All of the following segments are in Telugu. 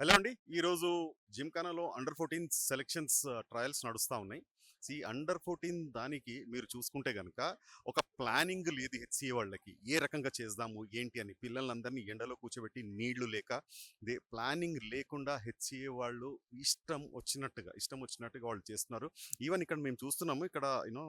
హలో అండి. ఈరోజు జిమ్ఖానాలో అండర్ ఫోర్టీన్ సెలెక్షన్స్ ట్రయల్స్ నడుస్తూ ఉన్నాయి. ఈ అండర్ ఫోర్టీన్ దానికి మీరు చూసుకుంటే కనుక ఒక ప్లానింగ్ లేదు హెచ్సిఏ వాళ్ళకి. ఏ రకంగా చేద్దాము ఏంటి అని పిల్లలందరినీ ఎండలో కూర్చోబెట్టి నీళ్ళు లేక దే ప్లానింగ్ లేకుండా హెచ్సిఏ వాళ్ళు ఇష్టం వచ్చినట్టుగా ఇష్టం వచ్చినట్టుగా వాళ్ళు చేస్తున్నారు. ఈవెన్ ఇక్కడ మేము చూస్తున్నాము ఇక్కడ యూనో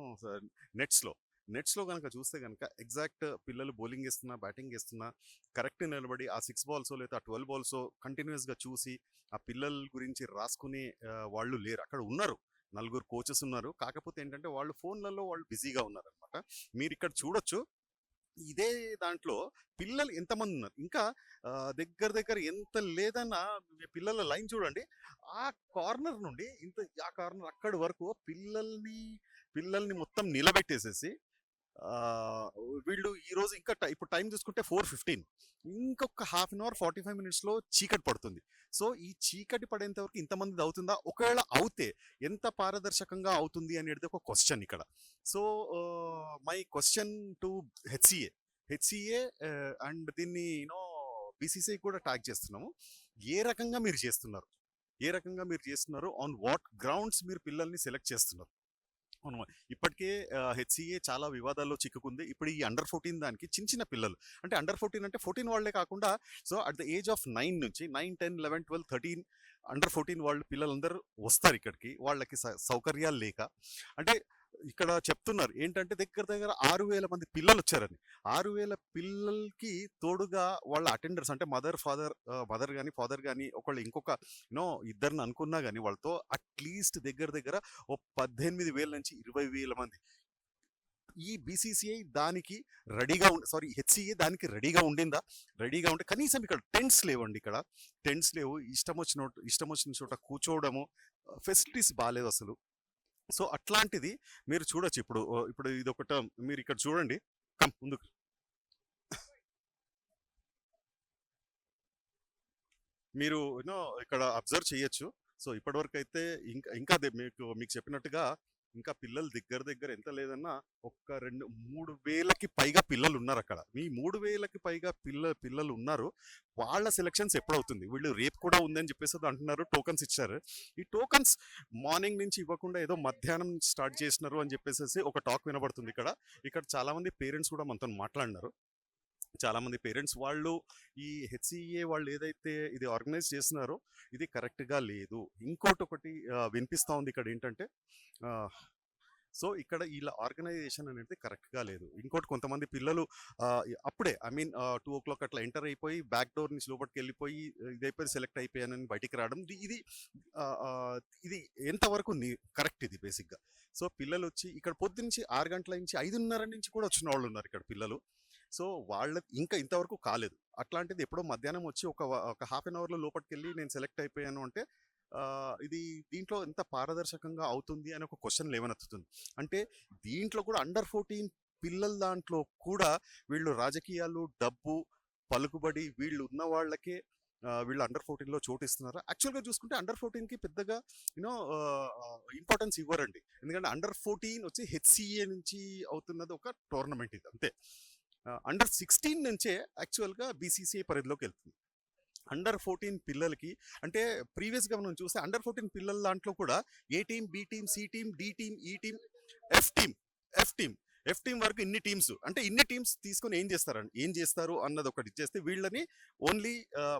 నెట్స్లో. నెట్స్లో కనుక చూస్తే కనుక ఎగ్జాక్ట్ పిల్లలు బౌలింగ్ వేస్తున్నా బ్యాటింగ్ వేస్తున్నా కరెక్ట్ నిలబడి ఆ సిక్స్ బాల్స్ లేదా ఆ ట్వెల్వ్ బాల్స్ కంటిన్యూస్గా చూసి ఆ పిల్లల గురించి రాసుకునే వాళ్ళు లేరు. అక్కడ ఉన్నారు. నలుగురు కోచెస్ ఉన్నారు. కాకపోతే ఏంటంటే వాళ్ళు ఫోన్లలో వాళ్ళు బిజీగా ఉన్నారనమాట. మీరు ఇక్కడ చూడొచ్చు. ఇదే దాంట్లో పిల్లలు ఎంతమంది ఉన్నారు? ఇంకా దగ్గర దగ్గర ఎంత లేదన్నా పిల్లల లైన్ చూడండి. ఆ కార్నర్ నుండి ఇంత ఆ కార్నర్ అక్కడి వరకు పిల్లల్ని పిల్లల్ని మొత్తం నిలబెట్టేసేసి వీళ్ళు ఈరోజు ఇంకా ఇప్పుడు టైం చూసుకుంటే ఫోర్ ఫిఫ్టీన్. ఇంకొక half an hour forty five మినిట్స్లో చీకటి పడుతుంది. సో ఈ చీకటి పడేంత వరకు ఇంతమంది అవుతుందా? ఒకవేళ అవుతే ఎంత పారదర్శకంగా అవుతుంది అనేది ఒక క్వశ్చన్ ఇక్కడ. So my question to HCA HCA and దీన్ని యూనో బీసీసీఐ కూడా ట్యాగ్ చేస్తున్నాము. ఏ రకంగా మీరు చేస్తున్నారు? ఏ రకంగా మీరు చేస్తున్నారు? ఆన్ వాట్ గ్రౌండ్స్ మీరు పిల్లల్ని సెలెక్ట్ చేస్తున్నారు? అవును. ఇప్పటికే హెచ్సిఏ చాలా వివాదాల్లో చిక్కుకుంది. ఇప్పుడు ఈ అండర్ ఫోర్టీన్ దానికి చిన్న చిన్న పిల్లలు. అంటే అండర్ ఫోర్టీన్ అంటే ఫోర్టీన్ వాళ్ళే కాకుండా so at the age of nine నుంచి nine ten eleven twelve thirteen under fourteen వాళ్ళు పిల్లలందరూ వస్తారు ఇక్కడికి. వాళ్ళకి స- సౌకర్యాలు లేక. అంటే ఇక్కడ చెప్తున్నారు. ఏంటంటే దగ్గర దగ్గర ఆరు వేల మంది పిల్లలు వచ్చారని ఆరు వేల పిల్లలకి తోడుగా వాళ్ళ అటెండర్స్ అంటే మదర్ ఫాదర్ మదర్ కానీ ఫాదర్ కానీ ఒకళ్ళు ఇంకొక యూనో ఇద్దరిని అనుకున్నా కానీ వాళ్ళతో అట్లీస్ట్ దగ్గర దగ్గర ఓ పద్దెనిమిది వేల నుంచి ఇరవై వేల మంది. ఈ బీసీసీఐ దానికి రెడీగా ఉండి సారీ హెచ్సిఏ దానికి రెడీగా ఉండిందా? రెడీగా ఉంటే కనీసం ఇక్కడ టెంట్స్ లేవండి ఇక్కడ. టెంట్స్ లేవు. ఇష్టం వచ్చిన ఇష్టం వచ్చిన చోట కూర్చోవడము ఫెసిలిటీస్ బాగాలేదు అసలు. సో అట్లాంటిది మీరు చూడొచ్చు. ఇప్పుడు ఇప్పుడు ఇది ఒకట మీరు ఇక్కడ చూడండి. కమ్ ముందుకు. మీరు యూనో ఇక్కడ అబ్జర్వ్ చేయొచ్చు. సో ఇప్పటివరకు అయితే ఇంకా ఇంకా మీకు మీకు చెప్పినట్టుగా ఇంకా పిల్లలు దగ్గర దగ్గర ఎంత లేదన్నా ఒక్క రెండు మూడు వేలకి పైగా పిల్లలు ఉన్నారు అక్కడ మీ మూడు వేలకి పైగా పిల్ల పిల్లలు ఉన్నారు వాళ్ళ సెలక్షన్స్ ఎప్పుడవుతుంది? వీళ్ళు రేపు కూడా ఉందని చెప్పేసి అంటున్నారు టోకన్స్ ఇచ్చారు. ఈ టోకన్స్ మార్నింగ్ నుంచి ఇవ్వకుండా ఏదో మధ్యాహ్నం స్టార్ట్ చేసినారు అని చెప్పేసి ఒక టాక్ వినబడుతుంది ఇక్కడ. ఇక్కడ చాలా మంది పేరెంట్స్ కూడా మనతో మాట్లాడినారు. చాలామంది పేరెంట్స్ వాళ్ళు ఈ హెచ్సిఏ వాళ్ళు ఏదైతే ఇది ఆర్గనైజ్ చేస్తున్నారో ఇది కరెక్ట్గా లేదు. ఇంకోటి ఒకటి వినిపిస్తూ ఉంది ఇక్కడ ఏంటంటే సో ఇక్కడ వీళ్ళ ఆర్గనైజేషన్ అనేది కరెక్ట్గా లేదు. ఇంకోటి కొంతమంది పిల్లలు అప్పుడే I mean two o'clock అట్లా ఎంటర్ అయిపోయి బ్యాక్ డోర్ నుంచి లోపలికి వెళ్ళిపోయి ఇదైపోయి సెలెక్ట్ అయిపోయానని బయటికి రావడం ఇది- ఇది ఇది ఎంతవరకు కరెక్ట్ ఇది బేసిక్గా. సో పిల్లలు వచ్చి ఇక్కడ పొద్దు నుంచి ఆరు గంటల నుంచి ఐదున్నర నుంచి కూడా వచ్చిన వాళ్ళు ఉన్నారు ఇక్కడ పిల్లలు. సో వాళ్ళ ఇంకా ఇంతవరకు కాలేదు. అట్లాంటిది ఎప్పుడో మధ్యాహ్నం వచ్చి ఒక ఒక హాఫ్ అన్ అవర్లో లోపలికి వెళ్ళి నేను సెలెక్ట్ అయిపోయాను అంటే ఇది దీంట్లో ఎంత పారదర్శకంగా అవుతుంది అని ఒక క్వశ్చన్ లేవనెత్తుతుంది. అంటే దీంట్లో కూడా అండర్ ఫోర్టీన్ పిల్లల దాంట్లో కూడా వీళ్ళు రాజకీయాలు డబ్బు పలుకుబడి వీళ్ళు ఉన్న వాళ్ళకే వీళ్ళు అండర్ ఫోర్టీన్లో చోటు ఇస్తున్నారు యాక్చువల్గా చూసుకుంటే అండర్ ఫోర్టీన్కి పెద్దగా యూనో ఇంపార్టెన్స్ ఇవ్వరండి. ఎందుకంటే అండర్ ఫోర్టీన్ వచ్చి హెచ్సిఏ నుంచి అవుతున్నది ఒక టోర్నమెంట్ ఇది అంతే. అండర్ సిక్స్టీన్ నుంచే యాక్చువల్గా బీసీసీఐ పరిధిలోకి వెళ్తుంది. అండర్ ఫోర్టీన్ పిల్లలకి అంటే ప్రీవియస్గా మనం చూస్తే అండర్ ఫోర్టీన్ పిల్లల దాంట్లో కూడా A team B team C team D team E team F team F team F team వరకు ఇన్ని టీమ్స్ అంటే ఇన్ని టీమ్స్ తీసుకొని ఏం చేస్తారండి ఏం చేస్తారు? అన్నది ఒకటి చేస్తే వీళ్ళని ఓన్లీ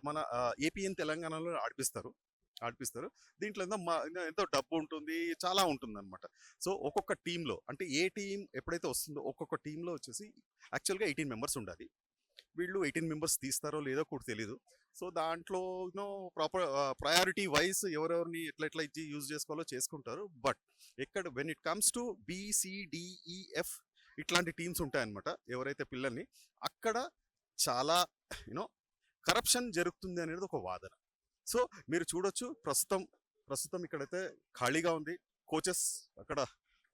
మన ఏపీఎన్ తెలంగాణలో ఆడిపిస్తారు. ఆడిపిస్తారు దీంట్లో ఎంతో మా ఎంతో డబ్బు ఉంటుంది చాలా ఉంటుంది అనమాట సో ఒక్కొక్క టీంలో అంటే ఏ టీం ఎప్పుడైతే వస్తుందో ఒక్కొక్క టీంలో వచ్చేసి యాక్చువల్గా ఎయిటీన్ మెంబర్స్ ఉండాలి. వీళ్ళు ఎయిటీన్ మెంబర్స్ తీస్తారో లేదో కూడా తెలియదు సో దాంట్లో యూనో ప్రాపర్ ప్రయారిటీ వైజ్ ఎవరెవరిని ఎట్లా ఎట్లా ఇచ్చి యూజ్ చేసుకోవాలో చేసుకుంటారు. బట్ ఎక్కడ when it comes to BCDEF ఇట్లాంటి టీమ్స్ ఉంటాయన్నమాట ఎవరైతే పిల్లల్ని అక్కడ చాలా యూనో కరప్షన్ జరుగుతుంది అనేది ఒక వాదన. సో మీరు చూడొచ్చు ప్రస్తుతం ప్రస్తుతం ఇక్కడైతే ఖాళీగా ఉంది. కోచెస్ అక్కడ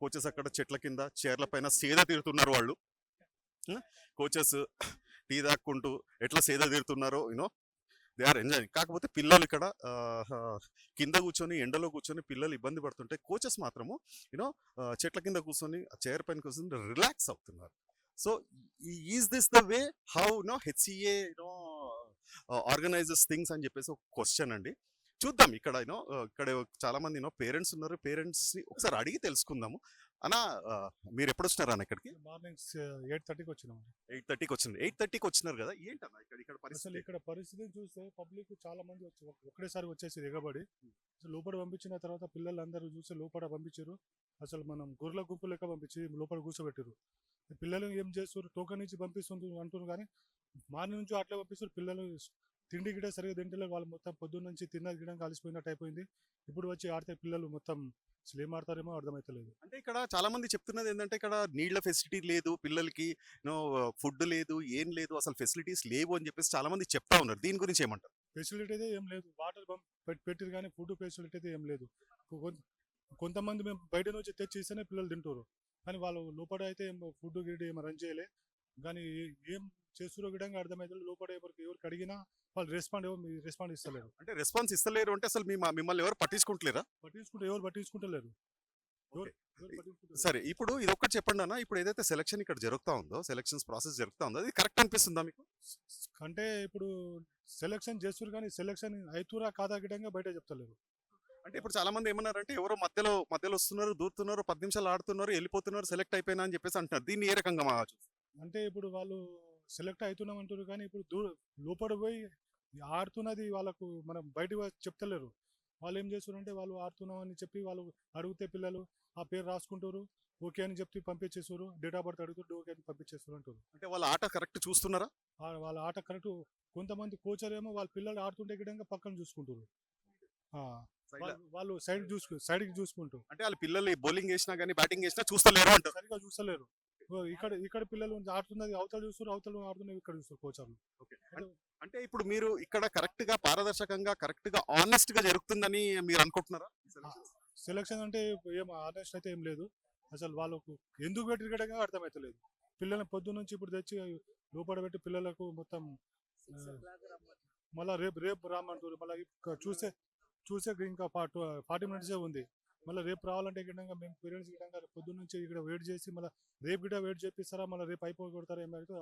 కోచెస్ అక్కడ చెట్ల కింద చైర్ల పైన సేద తీరుతున్నారు వాళ్ళు. కోచెస్ టీ తాక్కుంటూ ఎట్లా సేద తీరుతున్నారో you know they are enjoying కాకపోతే పిల్లలు ఇక్కడ కింద కూర్చొని ఎండలో కూర్చొని పిల్లలు ఇబ్బంది పడుతుంటే కోచెస్ మాత్రము యూనో చెట్ల కింద కూర్చొని చైర్ పైన కూర్చొని రిలాక్స్ అవుతున్నారు. So is this the way how no HCA no organisers things అని చెప్పేసి ఒక క్వశ్చన్ అండి. చూద్దాం ఇక్కడ యూనో ఇక్కడ చాలా మంది యూనో పేరెంట్స్ ఉన్నారు. పేరెంట్స్ ఒకసారి అడిగి తెలుసుకుందాము. అన్న మీరు ఎప్పుడు వచ్చినారు అన్న ఇక్కడికి? మార్నింగ్ ఎయిట్ థర్టీకి వచ్చినాం ఎయిట్ థర్టీకి వచ్చినారు. ఎయిట్ థర్టీకి వచ్చినారు కదా? ఏంటన్నా ఇక్కడ ఇక్కడ పరిస్థితి? ఇక్కడ పరిస్థితిని చూస్తే పబ్లిక్ చాలా మంది వచ్చి ఒక- ఒకటేసారి వచ్చేసి ఎగబడి. లోపల పంపించిన తర్వాత పిల్లలందరూ చూసి లోపల పంపించారు. అసలు మనం గొర్రెల గుంపు లెక్క పంపించి లోపల కూర్చోబెట్టారు పిల్లలు ఏం చేస్తారు టోకన్ ఇచ్చి పంపిస్తుంది అంటున్నారు కానీ మార్నింగ్ నుంచి అట్లా పంపిస్తారు పిల్లలు తిండి గిడ సరిగా తింటలేదు వాళ్ళు మొత్తం పొద్దున్న నుంచి తిన్న గిడం కలిసిపోయినట్టు అయిపోయింది. ఇప్పుడు వచ్చి ఆడితే పిల్లలు మొత్తం అసలు ఏం ఆడతారేమో అర్థమవుతలేదు అంటే ఇక్కడ చాలా మంది చెప్తున్నది ఏంటంటే ఇక్కడ నీళ్ళ ఫెసిలిటీ లేదు పిల్లలకి నో ఫుడ్ లేదు ఏం లేదు అసలు ఫెసిలిటీస్ లేవు అని చెప్పేసి చాలా మంది చెప్తా ఉన్నారు. దీని గురించి ఏమంటారు? ఫెసిలిటీ అయితే ఏం లేదు. వాటర్ పంప్ పెట్- పెట్టిరు కానీ ఫుడ్ ఫెసిలిటీ అయితే ఏం లేదు. కొంతమంది మేము బయట నుంచి తెచ్చి ఇస్తేనే పిల్లలు తింటారు కానీ వాళ్ళు లోపల అయితే ఫుడ్ గిడ్ ఏం రన్ చేయలే. కానీ ఏ- చేస్తురో గిడంగా అర్థమైతే లోపల ఎవరికి ఎవరికి అడిగినా వాళ్ళు రెస్పాండ్ ఎవరు రెస్పాండ్ ఇస్తలేరు. అంటే రెస్పాన్స్ ఇస్తలేరు అంటే అసలు మీ మిమ్మల్ని ఎవరు పట్టించుకుంటలేరా? పట్టించుకుంటే ఎవరు పట్టించుకుంటలేరు. సరే ఇప్పుడు ఇది ఒక్కటి చెప్పండి అన్న. ఇప్పుడు ఏదైతే సెలక్షన్ ఇక్కడ జరుగుతా ఉందో సెలక్షన్స్ ప్రాసెస్ జరుగుతా ఉందో అది కరెక్ట్ అనిపిస్తుందా మీకు? అంటే ఇప్పుడు సెలెక్షన్ చేస్తున్నారు కానీ సెలెక్షన్ అవుతురా కాదా గిడంగా బయట చెప్తలేరు. అంటే ఇప్పుడు చాలా మంది ఏమన్నారంటే ఎవరో మధ్యలో మధ్యలో వస్తున్నారు దూరుతున్నారు పది నిమిషాలు ఆడుతున్నారు వెళ్ళిపోతున్నారు సెలెక్ట్ అయిపోయినా అని చెప్పేసి అంటున్నారు. దీన్ని ఏ రకంగా అంటే ఇప్పుడు వాళ్ళు సెలెక్ట్ అవుతున్నాం అంటారు కానీ ఇప్పుడు దూర లోపల పోయి ఆడుతున్నది వాళ్ళకు మనం బయట చెప్తలేరు. వాళ్ళు ఏం చేస్తారంటే వాళ్ళు ఆడుతున్నాం అని చెప్పి వాళ్ళు అడిగితే పిల్లలు ఆ పేరు రాసుకుంటారు ఓకే అని చెప్పి పంపించేస్తారు డేట్ ఆఫ్ బర్త్ అడుగుతారు ఓకే అని పంపించేస్తారు అంటారు అంటే వాళ్ళ ఆట కరెక్ట్ చూస్తున్నారా? వాళ్ళ ఆట కరెక్ట్ కొంతమంది కోచర్ ఏమో వాళ్ళ పిల్లలు ఆడుతుంటే గిడంగా పక్కన చూసుకుంటారు వాళ్ళు- సైడ్ చూసుకు సైడ్కి చూసుకుంటారు అంటే వాళ్ళ పిల్లలు బౌలింగ్ చేసినా కానీ బ్యాటింగ్ చేసినా చూస్తలేరు అంటారు. సరిగా చూస్తలేరు. ఇక్కడ ఇక్కడ పిల్లలు ఆడుతున్నది అవతల చూస్తారు అవతల ఆడుతున్నది ఇక్కడ చూస్తారు కోచర్లు. అంటే ఇప్పుడు మీరు ఇక్కడ కరెక్ట్గా పారదర్శకంగా కరెక్ట్గా ఆనెస్ట్గా జరుగుతుందని మీరు అనుకుంటున్నారా సెలక్షన్ అంటే ఏం ఆనెస్ట్ అయితే ఏం లేదు. అసలు వాళ్ళకు ఎందుకు పెట్టినగా అర్థమవుతలేదు పిల్లల్ని పొద్దు నుంచి ఇప్పుడు తెచ్చి లోపల పెట్టి పిల్లలకు మొత్తం మళ్ళా రేపు రేపు రామంటారు మళ్ళీ చూసే చూసే ఇంకా ఫార్టీ మినిట్సే ఉంది. మళ్ళీ రేపు రావాలంటే గిడంగా మేము పేరెంట్స్ గిడంగా పొద్దున్న నుంచి ఇక్కడ వెయిట్ చేసి మళ్ళీ రేపు గిట్ట వెయిట్ చేపిస్తారా? మళ్ళీ రేపు అయిపోయి కొడతారా? ఏమైతే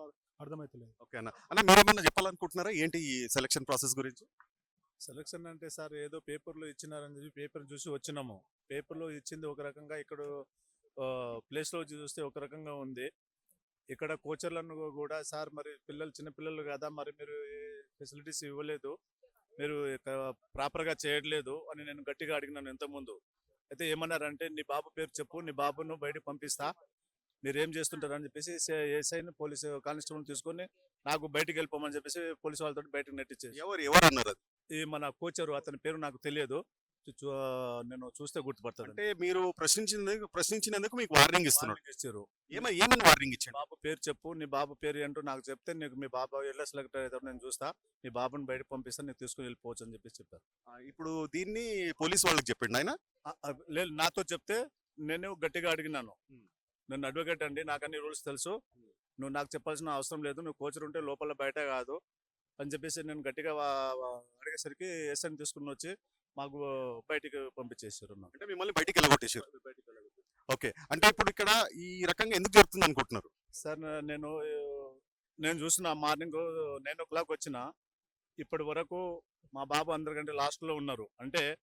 అర్థమవుతలేదు ఓకే అన్న. అన్న మీరేమన్నా చెప్పాలనుకుంటున్నారా? ఏంటి ఈ సెలక్షన్ ప్రాసెస్ గురించి? సెలక్షన్ అంటే సార్ ఏదో పేపర్లో ఇచ్చినారని చెప్పి పేపర్ చూసి వచ్చినాము. పేపర్లో ఇచ్చింది ఒక రకంగా ఇక్కడ ప్లేస్లో చూస్తే ఒక రకంగా ఉంది. ఇక్కడ కోచర్లను కూడా సార్ మరి పిల్లలు చిన్న పిల్లలు కదా మరి మీరు ఫెసిలిటీస్ ఇవ్వలేదు. మీరు ప్రాపర్గా చేయట్లేదు అని నేను గట్టిగా అడిగినాను ఇంతకుముందు. అయితే ఏమన్నారంటే నీ బాబు పేరు చెప్పు నీ బాబును బయటకు పంపిస్తా. మీరు ఏం చేస్తుంటారు అని చెప్పేసి ఎస్ఐని పోలీసు కానిస్టేబుల్ తీసుకొని నాకు బయటికి వెళ్ళిపోమని చెప్పేసి పోలీసు వాళ్ళతో బయటకు నెట్టించేసి ఎవరు ఎవరు అన్నారు అది? ఈ మన కోచరు అతని పేరు నాకు తెలియదు. నేను చూస్తే గుర్తుపడతాను అంటే మీరు ప్రశ్నించినందుకు ప్రశ్నించినందుకు మీకు వార్నింగ్ ఇస్తున్నాడు. ఇచ్చారు. ఏమై ఏమని వార్నింగ్ ఇచ్చాడు? బాబు పేరు చెప్పు నీ బాబు పేరు ఏంటో నాకు చెప్తే నీకు మీ బాబు ఎలా సెలెక్ట్ అవుతాడో నేను చూస్తా నీ బాబుని బయట పంపిస్తాను నీకు తీసుకుని వెళ్ళిపోవచ్చు అని చెప్పేసి చెప్పారు. ఇప్పుడు దీన్ని పోలీస్ వాళ్ళకి చెప్పండి ఆయన లేదు నాతో చెప్తే నేను గట్టిగా అడిగినాను. నేను అడ్వకేట్ అండి నాకు అన్ని రూల్స్ తెలుసు నువ్వు నాకు చెప్పాల్సిన అవసరం లేదు నువ్వు కోచర్ ఉంటే లోపల బయట కాదు అని చెప్పేసి నేను గట్టిగా అడిగేసరికి ఎస్ఎన్ తీసుకుని వచ్చి మాకు బయటికి పంపించేసారు అంటే మిమ్మల్ని బయటికి వెళ్ళగొట్టేసారు ఓకే. అంటే ఇప్పుడు ఇక్కడ ఈ రకంగా ఎందుకు జరుగుతుంది అనుకుంటున్నారు? సార్ నేను నేను చూసిన మార్నింగ్ నైన్ ఓ క్లాక్ వచ్చిన ఇప్పటి వరకు మా బాబు అందరికంటే లాస్ట్లో ఉన్నారు. అంటే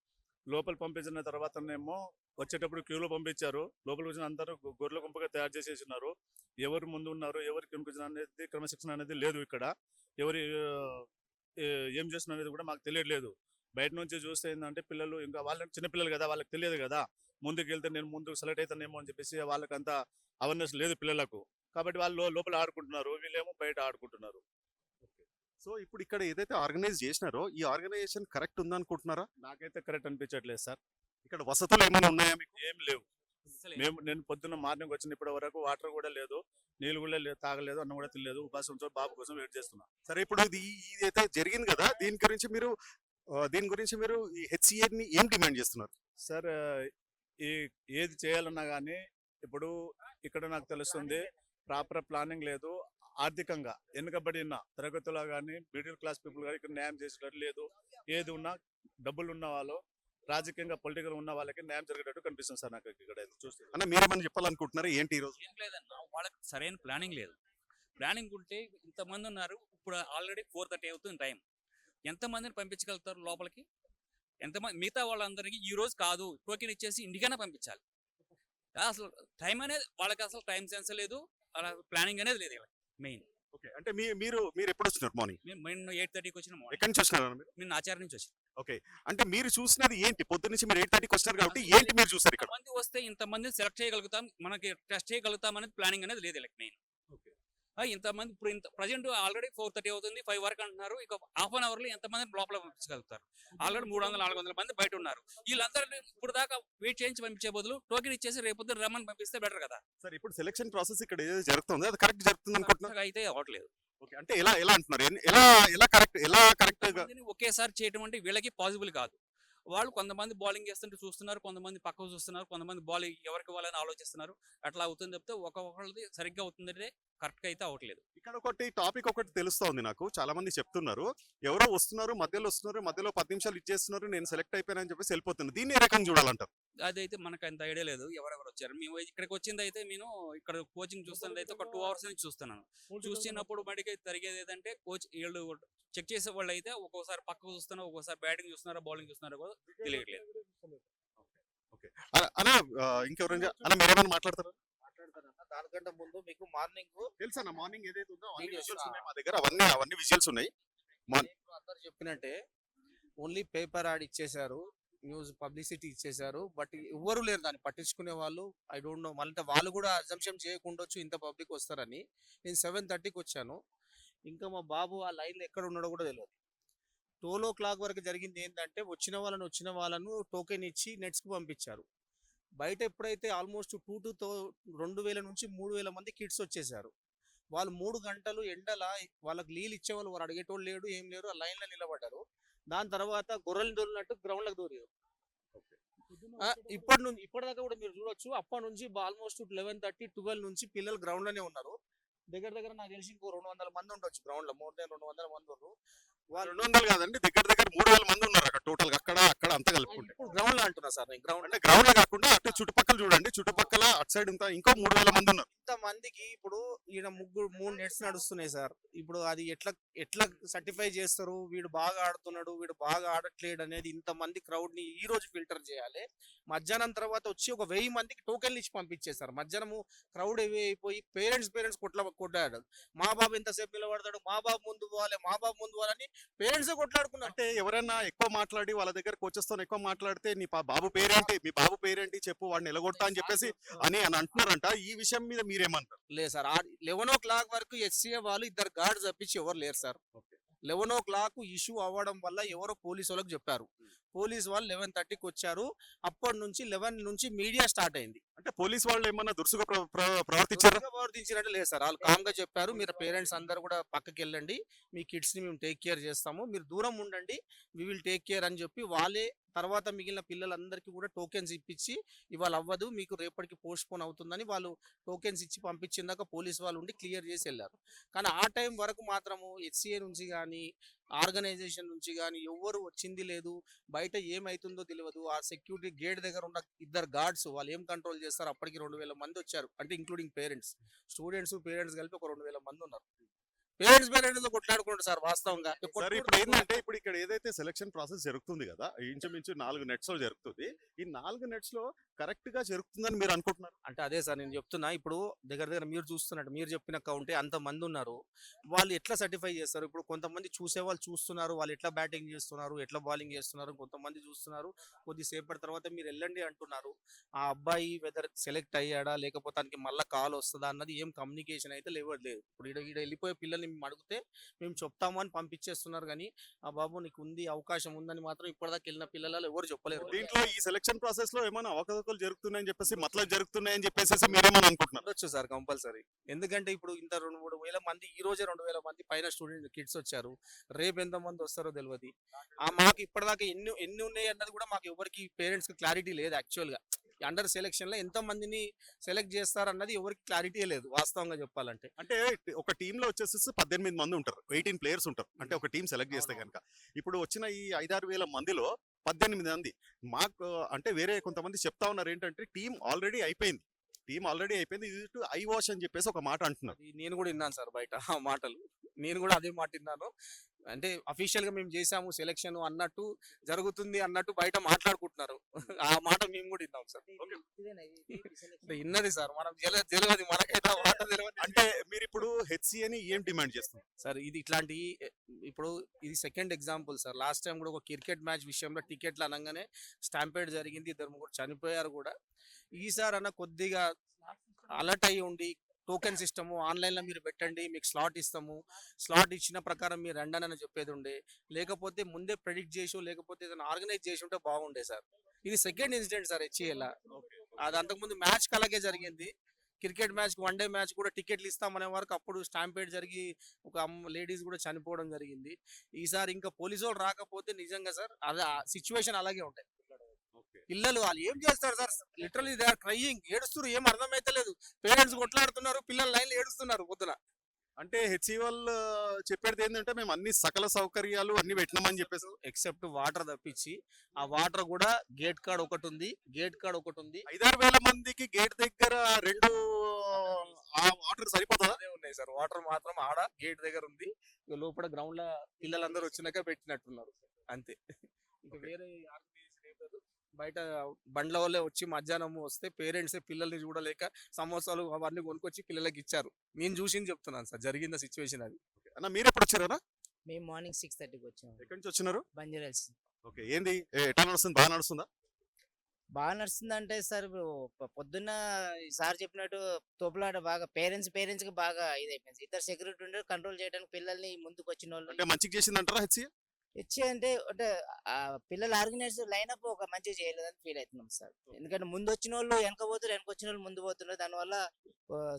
లోపల పంపించిన తర్వాతనేమో వచ్చేటప్పుడు క్యూలో పంపించారు. లోపలికి వచ్చిన అందరూ గొర్రెల గుంపుగా తయారు చేసేసినారు. ఎవరు ముందు ఉన్నారు ఎవరు కిందకి అనేది క్రమశిక్షణ అనేది లేదు ఇక్కడ. ఎవరు ఏ- ఏం చేస్తున్నారు అనేది కూడా మాకు తెలియట్లేదు. బయట నుంచి చూస్తే ఏంటంటే పిల్లలు ఇంకా వాళ్ళకి చిన్నపిల్లలు కదా వాళ్ళకి తెలియదు కదా. ముందుకు వెళ్తే నేను ముందుకు సెలెక్ట్ అవుతానేమో అని చెప్పేసి వాళ్ళకి అంత అవేర్నెస్ లేదు పిల్లలకు. కాబట్టి వాళ్ళు లోపల ఆడుకుంటున్నారు వీళ్ళేమో బయట ఆడుకుంటున్నారు. సో ఇప్పుడు ఇక్కడ ఏదైతే ఆర్గనైజ్ చేసినారో ఈ ఆర్గనైజేషన్ కరెక్ట్ ఉందనుకుంటున్నారా నాకైతే కరెక్ట్ అనిపించట్లేదు సార్. ఇక్కడ వసతులు ఏమైనా ఉన్నాయా మీకు? ఏం లేవు. మేము నేను పొద్దున్న మార్నింగ్ వచ్చిన ఇప్పటి వరకు వాటర్ కూడా లేదు నీళ్ళు కూడా లేదు తాగలేదు అన్నం కూడా తినలేదు ఉపాసంతో బాబు కోసం వెయిట్ చేస్తున్నా. సరే ఇప్పుడు ఇది ఇదైతే జరిగింది కదా దీని గురించి మీరు దీని గురించి మీరు ఈ హెచ్సిఏ ని ఏం డిమాండ్ చేస్తున్నారు? సార్ ఈ ఏది చేయాలన్నా కానీ ఇప్పుడు ఇక్కడ నాకు తెలుస్తుంది ప్రాపర్ ప్లానింగ్ లేదు ఆర్థికంగా వెనుకబడిన తరగతులో కానీ మిడిల్ క్లాస్ పీపుల్ కానీ ఇక్కడ న్యాయం చేసేటట్టు లేదు. ఏది ఉన్నా డబ్బులు ఉన్న వాళ్ళు రాజకీయంగా పొలిటికల్ ఉన్న వాళ్ళకి న్యాయం జరిగేటట్టు కనిపిస్తుంది సార్ నాకు ఇక్కడ చూస్తే. అన్న మీరేమన్నా చెప్పాలనుకుంటున్నారా ఏంటి ఈ రోజు ఏం లేదన్న వాళ్ళకి సరైన ప్లానింగ్ లేదు. ప్లానింగ్ ఉంటే ఇంతమంది ఉన్నారు ఇప్పుడు ఆల్రెడీ ఫోర్ థర్టీ అవుతుంది టైం. ఎంతమందిని పంపించగలుగుతారు లోపలికి? ఎంతమంది మిగతా వాళ్ళందరికీ ఈ రోజు కాదు. టోకెన్ ఇచ్చేసి ఇంటికైనా పంపించాలి. అసలు టైం అనేది వాళ్ళకి అసలు టైం సెన్స్ లేదు. అలా ప్లానింగ్ అనేది లేదు మెయిన్ ఓకే. అంటే మీ మీరు మీరు ఎప్పుడు వచ్చినారు మార్నింగ్? మెయిన్ ఎయిట్ థర్టీకి వచ్చిన ఎక్కడి నుంచి వచ్చినారు మీరు? నేను ఆచార్య నుంచి వచ్చి అంటే మీరు చూసినది ఏంటి? పొద్దు నుంచి మీరు ఎయిట్ థర్టీకి వచ్చినారు కాబట్టి ఏంటి మీరు చూసారు ఇక్కడ? మంది వస్తే ఇంతమంది సెలెక్ట్ చేయగలుగుతాం. మనకి టెస్ట్ చేయగలుగుతాం అనేది ప్లానింగ్ అనేది లేదు మెయిన్ ఇంతమంది ఇప్పుడు ఇంత ప్రజెంట్ ఆల్రెడీ ఫోర్ థర్టీ అవుతుంది ఫైవ్ వరకు అంటున్నారు. ఇక హాఫ్ అన్ అవర్లో ఎంతమంది లోపల పంపించగలుగుతారు? ఆల్రెడీ మూడు వందల నాలుగు వందల మంది బయట ఉన్నారు. వీళ్ళందరినీ ఇప్పుడు దాకా వెయిట్ చేయించి పంపించే బదులు టోకెన్ ఇచ్చేసి రేపు పొద్దున్న రమ్మని పంపిస్తే బెటర్ కదా. సార్ ఇప్పుడు సెలక్షన్ ప్రాసెస్ ఇక్కడ ఏదైతే జరుగుతుందో అది కరెక్ట్ జరుగుతుంది అనుకుంటున్నారు? అయితే అవ్వట్లేదు. ఓకే అంటే ఎలా ఎలా అంటున్నారు? ఎలా ఎలా కరెక్ట్ ఎలా కరెక్ట్ ఒకేసారి చేయడం అంటే వీళ్ళకి పాసిబుల్ కాదు. వాళ్ళు కొంతమంది బౌలింగ్ చేస్తుంటే చూస్తున్నారు కొంతమంది పక్కకు చూస్తున్నారు కొంతమంది బాల్ ఎవరికి వాళ్ళని ఆలోచిస్తున్నారు. అట్లా అవుతుంది చెప్తే ఒక్కొక్కళ్ళది సరిగ్గా అవుతుందంటే కరెక్ట్గా అయితే అవ్వట్లేదు. ఇక్కడ ఒకటి టాపిక్ ఒకటి తెలుస్తోంది నాకు. చాలా మంది చెప్తున్నారు ఎవరో వస్తున్నారు మధ్యలో వస్తున్నారు మధ్యలో పది నిమిషాలు ఇచ్చేస్తున్నారు నేను సెలెక్ట్ అయిపోయానని చెప్పేసి వెళ్ళిపోతున్నారు దీన్ని ఏ రకంగా చూడాలంటారు అదైతే మనకు అంత ఐడియా లేదు ఎవరెవరు వచ్చారు. మేము ఇక్కడికి వచ్చింది అయితే నేను ఇక్కడ కోచింగ్ చూస్తున్నది అయితే ఒక టూ అవర్స్ నుంచి చూస్తున్నాను. చూసినప్పుడు మటుకి జరిగేది ఏంటంటే కోచ్ వీళ్ళు చెక్ చేసే వాళ్ళు అయితే ఒక్కోసారి పక్కకు చూస్తున్నారు ఒక్కోసారి బ్యాటింగ్ చూస్తున్నారా బౌలింగ్ చూస్తున్నారా కూడా తెలియట్లేదు. అలా- ఇంకెవరైనా అలా మీరేమైనా మాట్లాడతారు? దానికంటే ముందు మీకు మార్నింగ్ తెలుసా మార్నింగ్ ఏదైతే ఉందో అన్ని విజువల్స్. ఉన్నాయి మా దగ్గర. అవన్నీ అవన్నీ విజువల్స్ ఉన్నాయి. అందరు చెప్పినట్టే ఓన్లీ పేపర్ యాడ్ ఇచ్చేశారు న్యూస్ పబ్లిసిటీ ఇచ్చేశారు బట్ ఎవ్వరు లేరు దాన్ని పట్టించుకునే వాళ్ళు. ఐ డోంట్ నో మళ్ళీ వాళ్ళు కూడా అజంప్షన్ చేయకుండొచ్చు ఇంత పబ్లిక్ వస్తారని. నేను సెవెన్ థర్టీకి వచ్చాను. ఇంకా మా బాబు ఆ లైన్లో ఎక్కడ ఉన్నాడో కూడా తెలియదు టోల్ ఓ క్లాక్ వరకు జరిగింది ఏంటంటే వచ్చిన వాళ్ళని వచ్చిన వాళ్ళను టోకెన్ ఇచ్చి నెట్స్కి పంపించారు. బయట ఎప్పుడైతే ఆల్మోస్ట్ టూ టు రెండు వేల నుంచి మూడు వేల మంది కిడ్స్ వచ్చేసారు. వాళ్ళు మూడు గంటలు ఎండల వాళ్ళకి నీళ్ళు ఇచ్చేవాళ్ళు వారు అడిగేటోళ్ళు లేడు ఏం లేరు ఆ లైన్లో నిలబడ్డారు. దాని తర్వాత గొర్రెలు దొరినట్టు గ్రౌండ్లకు దూరారు. ఇప్పటి నుంచి ఇప్పటిదాకా కూడా మీరు చూడొచ్చు అప్పటి నుంచి ఆల్మోస్ట్ లెవెన్ థర్టీ ట్వెల్వ్ నుంచి పిల్లలు గ్రౌండ్లోనే ఉన్నారు. దగ్గర దగ్గర నాకు తెలిసి ఇంకో రెండు వందల మంది ఉండొచ్చు గ్రౌండ్లో మోర్ దాన్ రెండు వందల మంది ఉన్నారు వాళ్ళు రెండు వందలు కాదండి దగ్గర దగ్గర మూడు వేల మంది ఉన్నారు అక్కడ టోటల్ అక్కడ అక్కడ అంతా కలుపుకుంటే. ఇప్పుడు గ్రౌండ్లో అంటున్నా సార్ నేను గ్రౌండ్ అంటే గ్రౌండ్లో కాకుండా అటు చుట్టుపక్కల చూడండి. చుట్టుపక్కల అటు సైడ్ ఇంత ఇంకో మూడు వేల మంది ఉన్నారు. ఇంత మందికి ఇప్పుడు ఈయన ముగ్గురు మూడు నెట్స్ నడుస్తున్నాయి సార్. ఇప్పుడు అది ఎట్లా ఎట్లా సర్టిఫై చేస్తారు? వీడు బాగా ఆడుతున్నాడు వీడు బాగా ఆడట్లేడు అనేది ఇంత మంది క్రౌడ్ని ఈ రోజు ఫిల్టర్ చేయాలి. మధ్యాహ్నం తర్వాత వచ్చి ఒక వెయ్యి మందికి టోకెన్లు ఇచ్చి పంపించేశారు మధ్యాహ్నము క్రౌడ్ అయిపోయి పేరెంట్స్ పేరెంట్స్ కొట్ల కొట్టాడు. మా బాబు ఎంతసేపు నిలబడతాడు మా బాబు ముందు పోవాలి మా బాబు ముందు పోవాలని పేరెంట్స్ కొట్లాడుకున్నారు. అంటే ఎవరైనా ఎక్కువ మాట్లాడి వాళ్ళ దగ్గర కోచెస్తో ఎక్కువ మాట్లాడితే నీ బాబు పేరేంటి? మీ బాబు పేరేంటి? చెప్పు వాడిని నిలగొట్టా అని చెప్పేసి అని అని అంటున్నారంట. ఈ విషయం మీద మీరేమంటారు? లేదు సార్. లెవెన్ ఓ క్లాక్ వరకు హెచ్సిఏ వాళ్ళు ఇద్దరు గార్డ్స్ తప్పించి ఎవరు లేరు sir. Eleven o'clock issue అవ్వడం వల్ల ఎవరో పోలీసు వాళ్ళకి చెప్పారు. పోలీస్ వాళ్ళు లెవెన్ థర్టీకి వచ్చారు. అప్పటి నుంచి లెవెన్ నుంచి మీడియా స్టార్ట్ అయింది. అంటే పోలీస్ వాళ్ళు ఏమన్నా దురుసుగా ప్ర- ప్ర- ప్రవర్తించారా? ప్రవర్తించినట్టు లేదు సార్. వాళ్ళు కామ్గా చెప్పారు. మీరు పేరెంట్స్ అందరు కూడా పక్కకి వెళ్ళండి. మీ కిడ్స్ని మేము టేక్ కేర్ చేస్తాము. మీరు దూరం ఉండండి. వి విల్ టేక్ కేర్ అని చెప్పి వాళ్ళే తర్వాత మిగిలిన పిల్లలందరికీ కూడా టోకెన్స్ ఇప్పించి ఇవాళ అవ్వదు మీకు రేపటికి పోస్ట్ పోన్ అవుతుందని వాళ్ళు టోకెన్స్ ఇచ్చి పంపించిందాక పోలీస్ వాళ్ళు ఉండి క్లియర్ చేసి వెళ్ళారు. కానీ ఆ టైం వరకు మాత్రము హెచ్సిఏ నుంచి కానీ ఆర్గనైజేషన్ నుంచి కానీ ఎవ్వరు వచ్చింది లేదు. బయట ఏమైతుందో తెలియదు ఆ సెక్యూరిటీ గేట్ దగ్గర ఉన్న ఇద్దరు గార్డ్స్ వాళ్ళు ఏం కంట్రోల్ చేస్తారు? అప్పటికి రెండు వేల మంది వచ్చారు. అంటే ఇంక్లూడింగ్ పేరెంట్స్. స్టూడెంట్స్ పేరెంట్స్ కలిపి ఒక రెండు వేల మంది ఉన్నారు. పేరెంట్స్ పేరెంట్స్ కొట్లాడుకుంటారు సార్ వాస్తవంగా. సార్ ఇప్పుడు ఏంటంటే ఇప్పుడు ఇక్కడ ఏదైతే సెలక్షన్ ప్రాసెస్ జరుగుతుంది కదా ఇంచుమించు నాలుగు నెట్స్లో జరుగుతుంది. ఈ నాలుగు నెట్స్లో కరెక్ట్గా జరుగుతుందని మీరు అనుకుంటున్నారు? అంటే అదే సార్ నేను చెప్తున్నా. ఇప్పుడు దగ్గర దగ్గర మీరు చూస్తున్నట్టు మీరు చెప్పిన కౌంటే అంత మంది ఉన్నారు. వాళ్ళు ఎట్లా సర్టిఫై చేస్తారు? ఇప్పుడు కొంతమంది చూసే వాళ్ళు చూస్తున్నారు. వాళ్ళు ఎట్లా బ్యాటింగ్ చేస్తున్నారు? ఎట్లా బౌలింగ్ చేస్తున్నారు? కొంతమంది చూస్తున్నారు. కొద్దిసేపటి తర్వాత మీరు వెళ్ళండి అంటున్నారు. ఆ అబ్బాయి వెదర్ సెలెక్ట్ అయ్యాడా? లేకపోతే మళ్ళీ కాల్ వస్తుందా? అన్నది ఏం కమ్యూనికేషన్ అయితే లేవట్లేదు. ఇప్పుడు ఇక్కడ వెళ్ళిపోయే పిల్లల్ని మేము అడిగితే మేము చెప్తాము అని పంపించేస్తున్నారు కానీ ఆ బాబు నీకు ఉంది అవకాశం ఉందని మాత్రం ఇప్పటిదాకా వెళ్ళిన పిల్లలు ఎవరు చెప్పలేరు. దీంట్లో ఈ సెలక్షన్ ప్రాసెస్లో ఏమైనా అవకతవకలు జరుగుతున్నాయని చెప్పేసి మతలబ్ జరుగుతున్నాయని చెప్పేసి మీరేమని అనుకుంటున్నారు? ఉండొచ్చు సార్ కంపల్సరీ. ఎందుకంటే ఇప్పుడు ఇంత రెండు మూడు వేల మంది ఈ రోజే రెండు వేల మంది పైన స్టూడెంట్ కిడ్స్ వచ్చారు. రేపు ఎంత మంది వస్తారో తెలియదు ఆ మాకు ఇప్పటిదాకా ఎన్ని ఎన్ని ఉన్నాయి అన్నది కూడా మాకు ఎవరికి పేరెంట్స్కి క్లారిటీ లేదు యాక్చువల్గా అండర్ సెలెక్షన్లో ఎంత మందిని సెలెక్ట్ చేస్తారు అన్నది ఎవరికి క్లారిటీ లేదు వాస్తవంగా చెప్పాలంటే. అంటే ఒక టీమ్లో వచ్చేసి పద్దెనిమిది మంది ఉంటారు ఎయిటీన్ ప్లేయర్స్ ఉంటారు. అంటే ఒక టీం సెలెక్ట్ చేస్తే కనుక ఇప్పుడు వచ్చిన ఈ ఐదారు వేల మందిలో పద్దెనిమిది మంది మాకు అంటే వేరే కొంతమంది చెప్తా ఉన్నారు ఏంటంటే టీం ఆల్రెడీ అయిపోయింది. టీం ఆల్రెడీ అయిపోయింది. ఇది టు ఐ వాష్ అని చెప్పేసి ఒక మాట అంటున్నారు. నేను కూడా విన్నాను సార్ బయట ఆ మాటలు. నేను కూడా అదే మాట విన్నాను. అంటే అఫీషియల్గా మేము చేసాము సెలెక్షన్ అన్నట్టు జరుగుతుంది అన్నట్టు బయట మాట్లాడుకుంటున్నారు. ఆ మాట మేము కూడా విన్నాం సార్. అంటే విన్నది సార్. మనం తెల- తెలియదు మనకైతే మాట తెలియదు. అంటే మీరు ఇప్పుడు హెచ్సిఏని ఏం డిమాండ్ చేస్తున్నారు? సార్ ఇది ఇట్లాంటి ఇప్పుడు ఇది second example sir. Last time కూడా ఒక క్రికెట్ మ్యాచ్ విషయంలో టికెట్లు అనగానే స్టాంపేడ్ జరిగింది ఇద్దరు ముగ్గురు చనిపోయారు కూడా. ఈసారి అన్న కొద్దిగా అలర్ట్ అయ్యి ఉండి టోకెన్ సిస్టము ఆన్లైన్లో మీరు పెట్టండి మీకు స్లాట్ ఇస్తాము. స్లాట్ ఇచ్చిన ప్రకారం మీరు రండి అని చెప్పేది ఉండే. లేకపోతే ముందే ప్రెడిక్ట్ చేసి లేకపోతే ఏదైనా ఆర్గనైజ్ చేసి ఉంటే బాగుండే సార్. ఇది సెకండ్ ఇన్సిడెంట్ సార్ హెచ్ఏలా అది అంతకుముందు మ్యాచ్ అలాగే జరిగింది. Cricket match one day match కూడా టికెట్లు ఇస్తామనే వరకు అప్పుడు స్టాంపేట్ జరిగి ఒక లేడీస్ కూడా చనిపోవడం జరిగింది. ఈసారి ఇంకా పోలీసు వాళ్ళు రాకపోతే నిజంగా సార్ అదే సిచ్యువేషన్ అలాగే ఉంటాయి పిల్లలు వాళ్ళు ఏం చేస్తారు sir? Literally they are crying ఏడుస్తున్నారు. ఏం అర్థమైతలేదు. పేరెంట్స్ కొట్లాడుతున్నారు. పిల్లలు లైన్లో ఏడుస్తున్నారు పొద్దున. అంటే హెచ్సి వాళ్ళు చెప్పేది ఏంటంటే మేము అన్ని సకల సౌకర్యాలు అన్ని పెట్టినామని చెప్పేసి. ఎక్సెప్ట్ వాటర్ తప్పించి ఆ వాటర్ కూడా గేట్ కార్డ్ ఒకటి ఉంది. గేట్ కార్డ్ ఒకటి ఉంది. ఐదారు వేల మందికి గేట్ దగ్గర రెండు ఆ వాటర్ సరిపోతుందా? అదే ఉన్నాయి సార్. వాటర్ మాత్రం ఆడ గేట్ దగ్గర ఉంది. ఇక లోపల గ్రౌండ్లో పిల్లలందరూ వచ్చినాక పెట్టినట్టున్నారు. అంతే. ఇంకా వేరే బయట బండ్ల వల్లే వచ్చి మధ్యాహ్నం వస్తే పేరెంట్స్ పిల్లల్ని చూడలేక సమోసాలు అవన్నీ కొనుక్కొచ్చి పిల్లలకి ఇచ్చారు. నేను చూసింది చెప్తున్నాను సార్ జరిగిన సిచ్యువేషన్ అది. అన్న మీరు ఎప్పుడు వచ్చారా మేము మార్నింగ్ సిక్స్ థర్టీకి వచ్చాము. ఎక్కడి నుంచి వచ్చినారు? బంజారాల్స్ ఓకే ఏంది? ఎట్లా నడుస్తుంది? బాగా నడుస్తుందా? బాగా నడుస్తుందంటే సార్ ఇప్పుడు పొ- పొద్దున్న ఈ సార్ చెప్పినట్టు తోపులాట బాగా పేరెంట్స్ పేరెంట్స్కి బాగా ఇది అయిపోయింది ఇద్దరు సెక్యూరిటీ ఉండే కంట్రోల్ చేయడానికి పిల్లల్ని ముందుకు వచ్చిన వాళ్ళు అంటే మంచిగా చేసింది అంటారా హెచ్సి? ఇచ్చి అంటే అంటే పిల్లల ఆర్గనైజర్ లైనప్ ఒక మంచిగా చేయలేదని ఫీల్ అవుతున్నాం సార్. ఎందుకంటే ముందు వచ్చిన వాళ్ళు వెనక పోతారు వెనక వచ్చిన వాళ్ళు ముందు పోతున్నారు. దానివల్ల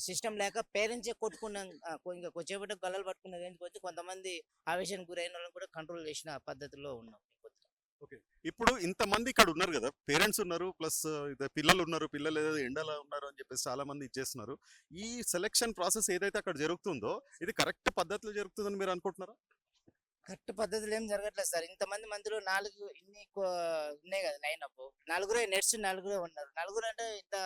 సిస్టమ్ లేక పేరెంట్స్ కొట్టుకున్నాం ఇంకా కొద్దిసేపటి గల్లలు పట్టుకున్నది ఎందుకు వచ్చి కొంతమంది ఆవేశానికి గురైన వాళ్ళని కూడా కంట్రోల్ చేసిన పద్ధతిలో ఉన్నాం ఇప్పుడు ఇంతమంది ఇక్కడ ఉన్నారు కదా పేరెంట్స్ ఉన్నారు ప్లస్ పిల్లలు ఉన్నారు పిల్లలు ఏదో ఎండలో ఉన్నారు అని చెప్పేసి చాలా మంది ఇచ్చేస్తున్నారు. ఈ సెలెక్షన్ ప్రాసెస్ ఏదైతే అక్కడ జరుగుతుందో ఇది కరెక్ట్ పద్ధతిలో జరుగుతుందని మీరు అనుకుంటున్నారా? కరెక్ట్ పద్ధతులు ఏం జరగట్లేదు సార్. ఇంతమంది మందిలో నాలుగు ఇన్ని ఉన్నాయి కదా లైన్ అప్. నలుగురే నెట్స్ నలుగురే ఉన్నారు. నలుగురు అంటే ఇంత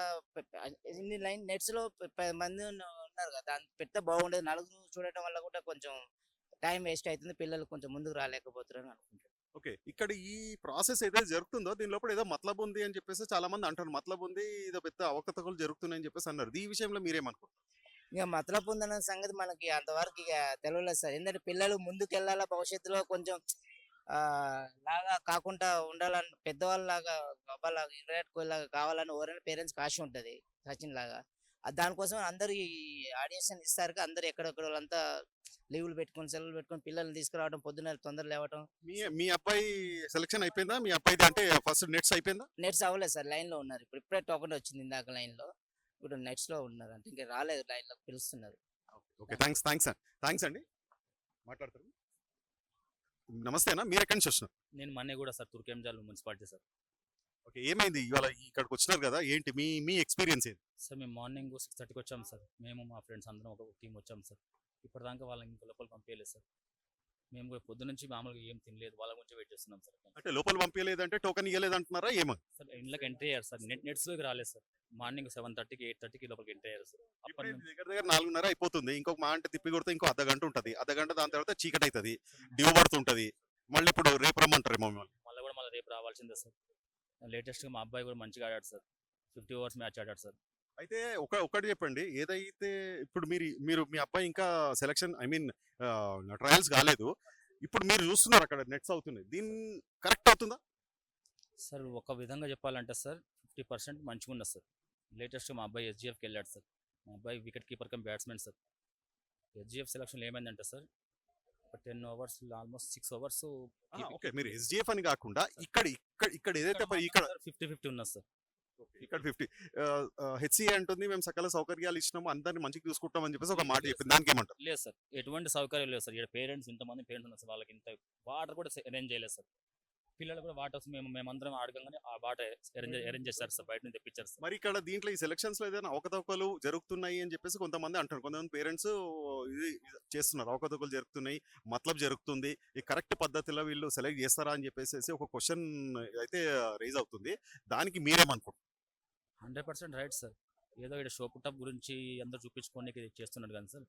ఇన్ని లైన్ నెట్స్లో పది మంది ఉన్నారు కదా. దాని పెద్ద బాగుండేది. నలుగురు చూడటం వల్ల కూడా కొంచెం టైం వేస్ట్ అవుతుంది పిల్లలు కొంచెం ముందుకు రాలేకపోతున్నారు అనుకుంటున్నాను. ఓకే. ఇక్కడ ఈ ప్రాసెస్ ఏదైతే జరుగుతుందో దీని లోపల ఏదో మతలబు ఉంది అని చెప్పేసి చాలా మంది అంటారు. మతలబు ఉంది ఏదో పెద్ద అవకతవకలు జరుగుతున్నాయని చెప్పేసి అన్నారు. ఈ విషయంలో మీరేమనుకుంటారు ఇక మతలబ్ ఉందన్న సంగతి మనకి అంతవరకు ఇక తెలియలేదు సార్. ఎందుకంటే పిల్లలు ముందుకు వెళ్ళాలా భవిష్యత్తులో కొంచెం లాగా కాకుండా ఉండాలని పెద్దవాళ్ళలాగా బాబాలాగా విరాట్ కోహ్లీ లాగా కావాలని ఎవరైనా పేరెంట్స్ ఆశ ఉంటది సచిన్ లాగా. దానికోసం అందరు ఈ ఆడియన్స్ ఇస్తారు అందరు ఎక్కడెక్కడ వాళ్ళంతా లీవులు పెట్టుకొని సెలవులు పెట్టుకొని పిల్లల్ని తీసుకురావడం పొద్దున్న తొందర లేవటం. మీ మీ అబ్బాయి సెలెక్షన్ అయిపోయిందా? మీ అబ్బాయిది అంటే ఫస్ట్ నెట్స్ అయిపోయిందా? నెట్స్ అవ్వలేదు సార్ లైన్లో ఉన్నారు ఇప్పుడు. ఇప్పుడే టోకెన్ వచ్చింది ఇందాక లైన్లో ఇప్పుడు నెట్స్లో ఉన్నారు అంటే ఇంకా రాలేదు లైన్లో పిలుస్తున్నారు ఓకే. థ్యాంక్స్ థ్యాంక్స్ థ్యాంక్స్ అండి. మాట్లాడతారు. నమస్తే అన్న మీరు ఎక్కడి నుంచి వస్తున్నారు? నేను మొన్నే కూడా sir Turkayamjal municipality sir. Okay ఏమైంది? ఇవాళ ఇక్కడికి వచ్చినారు కదా ఏంటి మీ మీ ఎక్స్పీరియన్స్ ఏంటి సార్ మేము మార్నింగ్ సిక్స్ థర్టీకి వచ్చాం సార్. మేము మా ఫ్రెండ్స్ అందరం ఒక టీం వచ్చాం సార్. ఇప్పటిదాకా వాళ్ళని ఇంకా లోపల పంపించలేదు సార్. మేము కూడా పొద్దు నుంచి మామూలుగా ఏం తినలేదు. వాళ్ళ గురించి వెయిట్ చేస్తున్నాం సార్. అంటే లోపల పంపించలేదంటే టోకెన్ ఇవ్వలేదు అంటున్నారా ఏమో. సార్ ఇంట్లోకి ఎంట్రీ అయ్యారు సార్. నెట్ నెట్స్లోకి రాలేదు సార్. మార్నింగ్ సెవెన్ థర్టీకి ఎయిట్ థర్టీకి లోపలికి ఎంట్రీ అయ్యారు సార్. అప్పటి దగ్గర దగ్గర నాలుగున్నర అయిపోతుంది. ఇంకొక మా అంటే తిప్పి కొడితే ఇంకో అర్ధ గంట ఉంటుంది. అర్ధ గంట దాని తర్వాత చీకటి అవుతుంది డ్యూ పడుతుంటది. మళ్ళీ ఇప్పుడు రేపు రమ్మంటారేమో మిమ్మల్ని. మళ్ళీ కూడా మళ్ళీ రేపు రావాల్సిందే సార్. లేటెస్ట్గా మా అబ్బాయి కూడా మంచిగా ఆడాడు సార్. ఫిఫ్టీ ఓవర్స్ మ్యాచ్ ఆడాడు సార్. అయితే ఒక ఒకటి చెప్పండి. ఏదైతే ఇప్పుడు మీరు మీరు మీ అబ్బాయి ఇంకా సెలక్షన్ ఐ మీన్ ట్రయల్స్ కాలేదు. ఇప్పుడు మీరు చూస్తున్నారు అక్కడ నెట్స్ అవుతున్నాయి. దీని కరెక్ట్ అవుతుందా? సార్ ఒక విధంగా చెప్పాలంటే సార్ ఫిఫ్టీ పర్సెంట్ మంచిగా ఉన్నది సార్. లేటెస్ట్ మా అబ్బాయి ఎస్జిఎఫ్కి వెళ్ళాడు సార్. మా అబ్బాయి wicket keeper cum batsman sir. SGF selection ఏమైందంటే sir ten overs almost six overs okay. మీరు ఎస్డిఎఫ్ అని కాకుండా ఇక్కడ ఇక్కడ ఇక్కడ ఏదైతే ఇక్కడ ఫిఫ్టీ ఫిఫ్టీ ఉన్నది సార్. ఇక్కడ ఫిఫ్టీ. హెచ్సిఏ అంటుంది మేము సకల సౌకర్యాలు ఇచ్చినాము అందరిని మంచిగా చూసుకుంటాం అని చెప్పేసి ఒక మాట చెప్పింది. దానికి ఏమంటారు? లేదు సార్ ఎటువంటి సౌకర్యం లేదు సార్. ఇక్కడ పేరెంట్స్ ఇంతమంది పేరెంట్స్ ఉన్నారు సార్. వాళ్ళకి ఇంత వాటర్ కూడా అరేంజ్ చేయలేదు సార్. పిల్లలు కూడా వాటర్ మేము మేమందరం అడగంగానే ఆ వాటర్ అరేంజ్ అరేంజ్ చేస్తారు సార్. బయట నుంచి తెప్పించారు సార్. మరి ఇక్కడ దీంట్లో ఈ సెలక్షన్స్లో ఏదైనా అవకతవకలు జరుగుతున్నాయి అని చెప్పేసి కొంతమంది అంటారు కొంతమంది పేరెంట్స్ ఇది ఇది చేస్తున్నారు. అవకతవకలు జరుగుతున్నాయి మతలబ్ జరుగుతుంది. ఈ కరెక్ట్ పద్ధతిలో వీళ్ళు సెలెక్ట్ చేస్తారా అని చెప్పేసి ఒక క్వశ్చన్ అయితే రైజ్ అవుతుంది. దానికి మీరేమనుకుంటారు హండ్రెడ్ పర్సెంట్ రైట్ సార్. ఏదో ఇక్కడ షో పుట్టప్ గురించి అందరూ చూపించుకోనికి చేస్తున్నాడు కానీ సార్.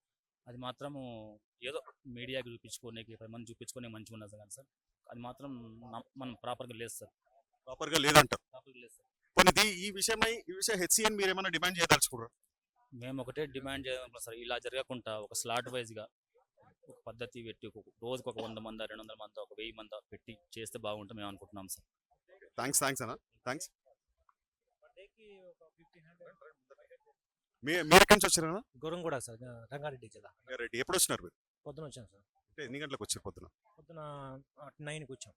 అది మాత్రము ఏదో మీడియాకి చూపించుకోనికి పది మంది చూపించుకొని మంచిగా ఉన్నది కానీ సార్. అది మాత్రం మనం ప్రాపర్గా లేదు సార్. ప్రాపర్గా లేదంటారు? ప్రాపర్గా లేదు సార్. ఇది- ఈ విషయమై ఈ విషయం హెచ్సిఎన్ మీరు ఏమైనా డిమాండ్ చేయదలుచుకున్నారు? మేము ఒకటే డిమాండ్ చేయాలనుకుంటున్నాం సార్. ఇలా జరగకుండా ఒక స్లాట్ వైజ్గా ఒక పద్ధతి పెట్టి ఒక రోజుకు ఒక వంద మంది రెండు వందల మంది ఒక వెయ్యి మంది పెట్టి చేస్తే బాగుంటుంది మేము అనుకుంటున్నాం సార్. థ్యాంక్స్ థ్యాంక్స్ అన్న. థ్యాంక్స్ మీ మీరు ఎక్కడి నుంచి వచ్చారు గురం కూడా సార్ రంగారెడ్డి జిల్లా. రెడ్డి ఎప్పుడు వచ్చినారు మీరు? పొద్దున వచ్చాను సార్. అంటే ఎన్ని గంటలకు వచ్చారు పొద్దున? పొద్దున నైన్కి వచ్చాం.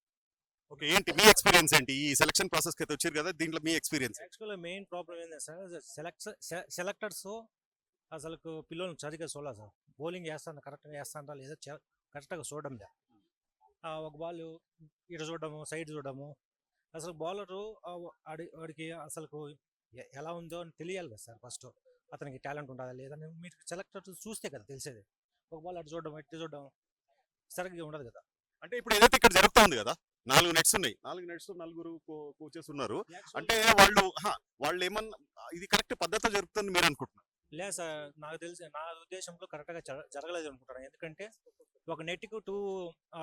ఓకే ఏంటి మీ ఎక్స్పీరియన్స్ ఏంటి? ఈ సెలక్షన్ ప్రాసెస్ అయితే వచ్చారు కదా దీంట్లో మీ ఎక్స్పీరియన్స్ యాక్చువల్గా మెయిన్ ప్రాబ్లం ఏంటంటే సార్ సెలెక్ట్ సెలెక్టర్స్ అసలు పిల్లలు సరిగ్గా చూడాలి సార్. బౌలింగ్ వేస్తాను కరెక్ట్గా వేస్తాంటా లేదా కరెక్ట్గా చూడడం ఒక బాల్ ఇటు చూడడము సైడ్ చూడడము. అసలు బౌలరు వాడికి అసలు ఎలా ఉందో అని తెలియాలి కదా సార్ ఫస్ట్. అతనికి టాలెంట్ ఉంటుందా లేదని మీరు సెలెక్టర్ చూస్తే కదా తెలిసేది. ఒక బాల్ అటు చూడడం ఇటు చూడడం సరిగ్గా ఉండదు కదా. అంటే ఇప్పుడు ఏదైతే ఇక్కడ జరుగుతా ఉంది కదా నాలుగు నెట్స్ ఉన్నాయి. నాలుగు నెట్స్ నలుగురు కోచెస్ ఉన్నారు. అంటే వాళ్ళు వాళ్ళు ఏమన్నా ఇది కరెక్ట్ పద్ధతి జరుగుతుంది మీరు అనుకుంటున్నారు? లేదు సార్ నాకు తెలిసి నా ఉద్దేశంలో కరెక్ట్గా జర- జరగలేదు అనుకుంటాను ఎందుకంటే ఒక నెట్కి టూ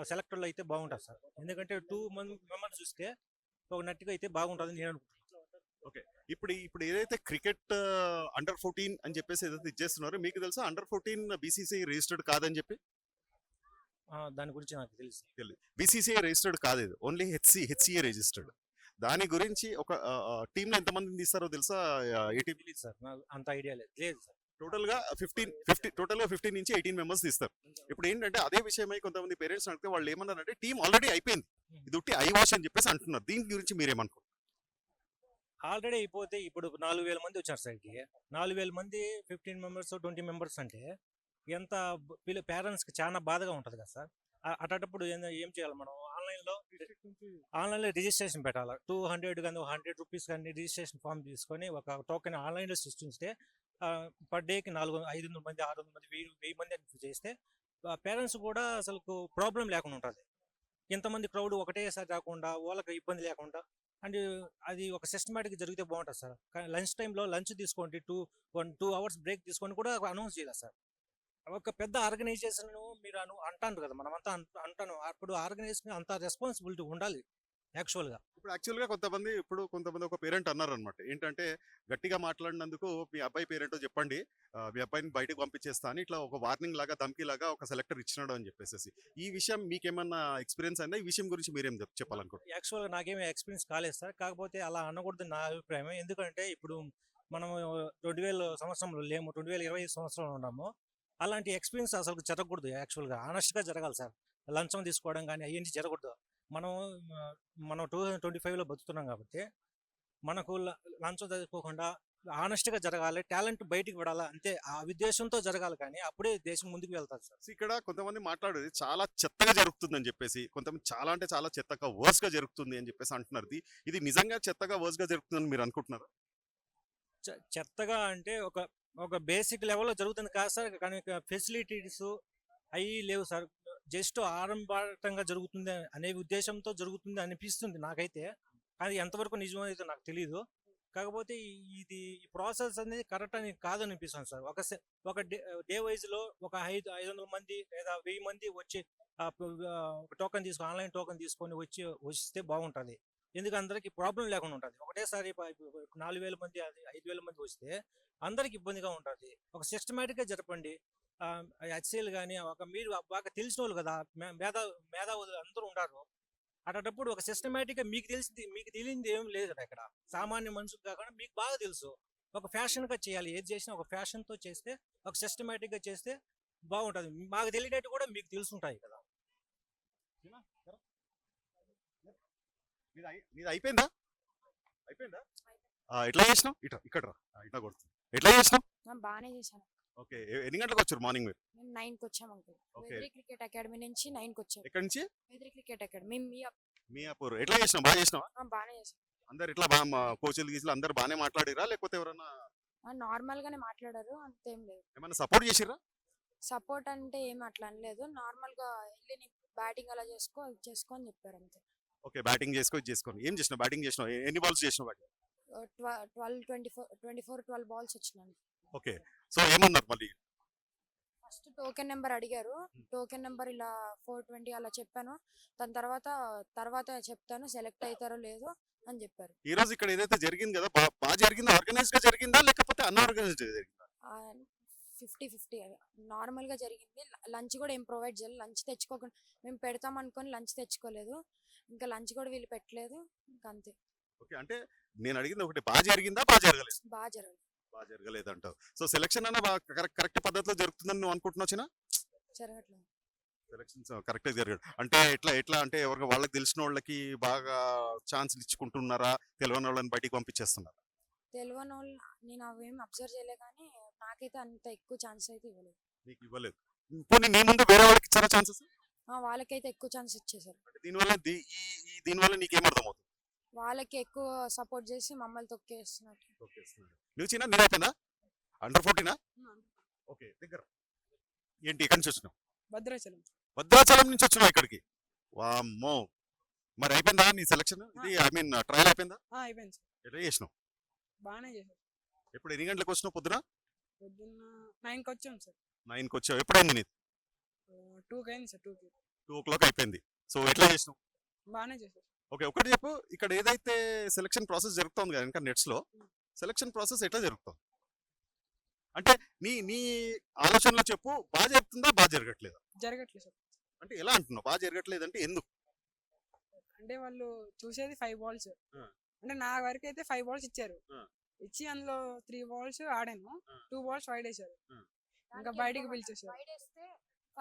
సెలెక్టర్లు అయితే బాగుంటుంది సార్. ఎందుకంటే టూ మంది మెంబర్స్ చూస్తే ఒక నెట్గా అయితే బాగుంటుంది నేను అనుకుంటున్నాను. ఇప్పుడు ఇప్పుడు ఏదైతే క్రికెట్ అండర్ ఫోర్టీన్ అని చెప్పేసి ఏదైతే ఇచ్చేస్తున్నారో మీకు తెలుసా? అండర్ ఫోర్టీన్ బీసీసీ రిజిస్టర్డ్ కాదని చెప్పి? దాని గురించి నాకు తెలుసు. బీసీసీఐ రిజిస్టర్డ్ కాదు ఇది. ఓన్లీ హెచ్సి హెచ్సిఏ రిజిస్టర్డ్ దాని గురించి ఒక టీంలో ఎంతమందిని తీస్తారో తెలుసా? ఎయిటీ తెలియదు సార్. అంత ఐడియా లేదు. లేదు సార్. టోటల్గా ఫిఫ్టీన్ ఫిఫ్టీ టోటల్గా ఫిఫ్టీన్ నుంచి ఎయిటీన్ మెంబర్స్ తీస్తారు. ఇప్పుడు ఏంటంటే అదే విషయమై కొంతమంది పేరెంట్స్ అడిగితే వాళ్ళు ఏమన్నారంటే టీం ఆల్రెడీ అయిపోయింది. ఇది ఉట్టి ఐ వాష్ అని చెప్పేసి అంటున్నారు. దీని గురించి మీరేమనుకుంటారు ఆల్రెడీ అయిపోతే ఇప్పుడు నాలుగు వేల మంది వచ్చారు సైడ్కి నాలుగు వేల మంది ఫిఫ్టీన్ మెంబర్స్ ట్వంటీ మెంబర్స్ అంటే ఎంత పిల్ల పేరెంట్స్కి చాలా బాధగా ఉంటుంది కదా సార్. అటప్పుడు ఏం చేయాలి మనం? ఆన్లైన్లో ఆన్లైన్లో రిజిస్ట్రేషన్ పెట్టాలి. టూ హండ్రెడ్ కానీ హండ్రెడ్ రూపీస్ కానీ రిజిస్ట్రేషన్ ఫామ్ తీసుకొని ఒక టోకెన్ ఆన్లైన్లో సృష్టిస్తే పర్ డేకి నాలుగు ఐదు వందల మంది ఆరు వందల మంది వెయ్యి వెయ్యి మంది అని చేస్తే పేరెంట్స్ కూడా అసలు ప్రాబ్లం లేకుండా ఉంటుంది. ఇంతమంది క్రౌడ్ ఒకటేసారి రాకుండా వాళ్ళకి ఇబ్బంది లేకుండా అండ్ అది ఒక సిస్టమేటిక్ జరిగితే బాగుంటుంది సార్. కానీ లంచ్ టైంలో లంచ్ తీసుకోండి two one two hours break తీసుకొని కూడా అనౌన్స్ చేయాలి సార్. ఒక పెద్ద ఆర్గనైజేషన్ మీరు అను అంటాను కదా మనమంతా అంటాను. అప్పుడు ఆర్గనైజేషన్ అంత రెస్పాన్సిబిలిటీ ఉండాలి. యాక్చువల్గా. ఇప్పుడు యాక్చువల్గా కొంతమంది ఇప్పుడు కొంతమంది ఒక పేరెంట్ అన్నారు అనమాట ఏంటంటే గట్టిగా మాట్లాడినందుకు మీ అబ్బాయి పేరెంట్ చెప్పండి మీ అబ్బాయిని బయటకు పంపించేస్తా అని ఇట్లా ఒక వార్నింగ్ లాగా ధమ్కి లాగా ఒక సెలెక్టర్ ఇచ్చినాడు అని చెప్పేసి ఈ విషయం మీకేమన్నా ఎక్స్పీరియన్స్ అయిందా? ఈ విషయం గురించి మీరేం చెప్- చెప్పాలనుకుంటున్నారు? యాక్చువల్గా నాకేమీ ఎక్స్పీరియన్స్ కాలేదు సార్. కాకపోతే అలా అనకూడదు నా అభిప్రాయం ఎందుకంటే ఇప్పుడు మనం రెండు వేల సంవత్సరంలో లేము రెండు వేల ఇరవై సంవత్సరంలో ఉన్నాము. అలాంటి ఎక్స్పీరియన్స్ అసలు జరగకూడదు యాక్చువల్గా. ఆనెస్ట్గా జరగాలి సార్. లంచం తీసుకోవడం కానీ అవన్నీ జరగకూడదు. మనం మనం టూ థౌజండ్ ట్వంటీ ఫైవ్లో బతుకుతున్నాం కాబట్టి మనకు లంచం తీసుకోకుండా ఆనెస్ట్గా జరగాలి టాలెంట్ బయటికి పడాలి అంతే. ఆ ఉద్దేశంతో జరగాలి కానీ అప్పుడే దేశం ముందుకు వెళ్తారు సార్. ఇక్కడ కొంతమంది మాట్లాడేది చాలా చెత్తగా జరుగుతుందని చెప్పేసి కొంతమంది చాలా అంటే చాలా చెత్తగా వర్స్గా జరుగుతుంది అని చెప్పేసి అంటున్నారు. ఇది- నిజంగా చెత్తగా వర్స్గా జరుగుతుందని మీరు అనుకుంటున్నారు? చెత్తగా అంటే ఒక ఒక బేసిక్ లెవెల్లో జరుగుతుంది కాదు సార్. కానీ ఫెసిలిటీస్ అవి లేవు సార్. జస్ట్ ఆరంభాటంగా జరుగుతుంది అనే ఉద్దేశంతో జరుగుతుంది అనిపిస్తుంది నాకైతే. అది ఎంతవరకు నిజమైతే నాకు తెలియదు కాకపోతే ఇది ఈ ప్రాసెస్ అనేది కరెక్ట్ అని కాదనిపిస్తుంది సార్. ఒక ఒక డే డే వైజ్లో ఒక ఐదు ఐదు వందల మంది లేదా వెయ్యి మంది వచ్చి టోకెన్ తీసుకొని ఆన్లైన్ టోకెన్ తీసుకొని వచ్చి వస్తే బాగుంటుంది. ఎందుకు అందరికి ప్రాబ్లం లేకుండా ఉంటుంది. ఒకటేసారి నాలుగు వేల మంది అది ఐదు వేల మంది వస్తే అందరికి ఇబ్బందిగా ఉంటుంది. ఒక సిస్టమేటిక్గా జరపండి. హెచ్సిఎల్ కానీ ఒక మీరు బాగా తెలిసిన వాళ్ళు కదా మేధా మేధావులు అందరూ ఉంటారు. అటప్పుడు ఒక సిస్టమేటిక్గా మీకు తెలిసింది మీకు తెలియంది ఏం లేదు కదా ఇక్కడ. సామాన్య మనుషులు కాకుండా మీకు బాగా తెలుసు. ఒక ఫ్యాషన్గా చేయాలి. ఏది చేసినా ఒక ఫ్యాషన్తో చేస్తే ఒక సిస్టమేటిక్గా చేస్తే బాగుంటుంది. మాకు తెలియనట్టు కూడా మీకు తెలుసుంటాయి కదా. మీది అయిపోయిందా? అయిపోయిందా? ఆ, ఎట్లా చేసినావు? ఇట్లా ఇక్కడ ఇట్లా కొడుతుంది. ఎట్లా చేసినావు? బాగానే చేశాను. ఓకే. ఎన్ని గంటలకు వచ్చారు మార్నింగ్ మీరు? మేము నైన్కి వచ్చాము అంకుల్. Okay. వెదరీ క్రికెట్ అకాడమీ నుంచి నైన్కి వచ్చాము ఎక్కడి నుంచి? వెదరీ క్రికెట్ అకాడమీ. మీ మియాపూర్. ఎట్లా చేసినావు? బాగా చేసినావా? ఆ, బాగానే చేశాను అందరు ఇట్లా బాగా కోచ్లు గీసులు అందరు బాగానే మాట్లాడిరా? లేకపోతే ఎవరన్నా ఆ, నార్మల్ గానే మాట్లాడారు. అంతేం లేదు. ఏమైనా సపోర్ట్ చేసిర్రా? సపోర్ట్ అంటే ఏం అట్లా అనలేదు నార్మల్గా వెళ్ళి నీ బ్యాటింగ్ అలా చేసుకో అది చేసుకో అని చెప్పారు అంతే. ఓకే. బ్యాటింగ్ చేసుకో ఇది చేసుకోండి ఏం చేసినావు? బ్యాటింగ్ చేసినావు? ఎ- ఎన్ని బాల్స్ చేసినావు batting twelve twenty four twenty four twelve balls వచ్చినాను ఓకే. సో ఏమన్నారు మళ్ళీ? ఫస్ట్ టోకెన్ నెంబర్ అడిగారు. టోకెన్ నెంబర్ ఇలా ఫోర్ ట్వంటీ అలా చెప్పాను. దాని తర్వాత తర్వాత చెప్తాను సెలెక్ట్ అవుతారో లేదో అని చెప్పారు. ఈ రోజు ఇక్కడ ఏదైతే జరిగింది కదా బాగా జరిగిందా ఆర్గనైజ్గా జరిగిందా లేకపోతే అన్ఆర్గనైజ్డ్ జరిగిందా? ఫిఫ్టీ ఫిఫ్టీ నార్మల్గా జరిగింది. లంచ్ కూడా ఏం ప్రొవైడ్ చేయాలి. లంచ్ తెచ్చుకోకుండా మేము పెడతాం అనుకొని లంచ్ తెచ్చుకోలేదు. ఇంకా లంచ్ కూడా వీళ్ళు పెట్టలేదు. ఇంకా అంతే. ఓకే. అంటే నేను అడిగింది ఒకటి బాగా జరిగిందా బాగా జరగలేదు? బాగా జరగదు బాగా జరగలేదు అంటావు సో సెలక్షన్ అన్న కరెక్ట్ పద్ధతిలో జరుగుతుందని నువ్వు అనుకుంటున్నావు చిన్న? జరగట్లేదు. సెలక్షన్స్ కరెక్ట్గా జరగదు అంటే ఎట్లా ఎట్లా అంటే ఎవరికి వాళ్ళకి తెలిసిన వాళ్ళకి బాగా ఛాన్స్ ఇచ్చుకుంటున్నారా? తెలియని వాళ్ళని బయటికి పంపించేస్తున్నారు? తెలియని వాళ్ళు నేను అవేం అబ్జర్వ్ చేయలే కానీ నాకైతే అంత ఎక్కువ ఛాన్స్ అయితే ఇవ్వలేదు. నీకు ఇవ్వలేదు. పోనీ నీ ముందు వేరే వాళ్ళకి ఇచ్చారా ఛాన్సెస్? ఆ, వాళ్ళకైతే ఎక్కువ ఛాన్స్ ఇచ్చేసారు దీనివల్ల దీనివల్ల నీకేం అర్థమవుతుంది? వాళ్ళకి ఎక్కువ సపోర్ట్ చేసి మమ్మల్ని తొక్కేస్తున్నట్టు నువ్వు చిన్న నేను అండర్ ఫోర్టీనా? ఓకే దగ్గర. ఏంటి ఎక్కడి నుంచి వచ్చినావు? భద్రాచలం. భద్రాచలం నుంచి వచ్చినావు ఇక్కడికి? వామ్మో. మరి అయిపోయిందా నీ సెలక్షన్ ఇది ఐ మీన్ ట్రయల్ అయిపోయిందా? ఆ, అయిపోయింది ఎట్లా చేసినావు? బాగానే చేశారు. ఎప్పుడు ఎన్ని గంటలకు వచ్చినావు పొద్దున? పొద్దున్న నైన్కి వచ్చాం సార్. నైన్కి వచ్చావు. ఎప్పుడైంది నీది? టూకి అయింది సార్ టూకి. టూ ఓ క్లాక్ అయిపోయింది. సో ఎట్లా చేసినావు? బాగానే చేశారు. ఓకే ఒకటి చెప్పు. ఇక్కడ ఏదైతే సెలక్షన్ ప్రాసెస్ జరుగుతుంది కదా ఇంకా నెట్స్లో సెలక్షన్ ప్రాసెస్ ఎట్లా జరుగుతుంది? అంటే నీ నీ ఆలోచనలో చెప్పు బాగా జరుగుతుందా బాగా జరగట్లేదా? జరగట్లేదు అంటే ఎలా అంటున్నావు? బాగా జరగట్లేదు అంటే ఎందుకు? అంటే వాళ్ళు చూసేది ఫైవ్ బాల్స్. అంటే నా వరకు అయితే ఫైవ్ బాల్స్ ఇచ్చారు. ఇచ్చి అందులో త్రీ బాల్స్ ఆడాను. టూ బాల్స్ వైడ్ వేశారు ఆ. ఇంకా బయటికి పిలిచేసారు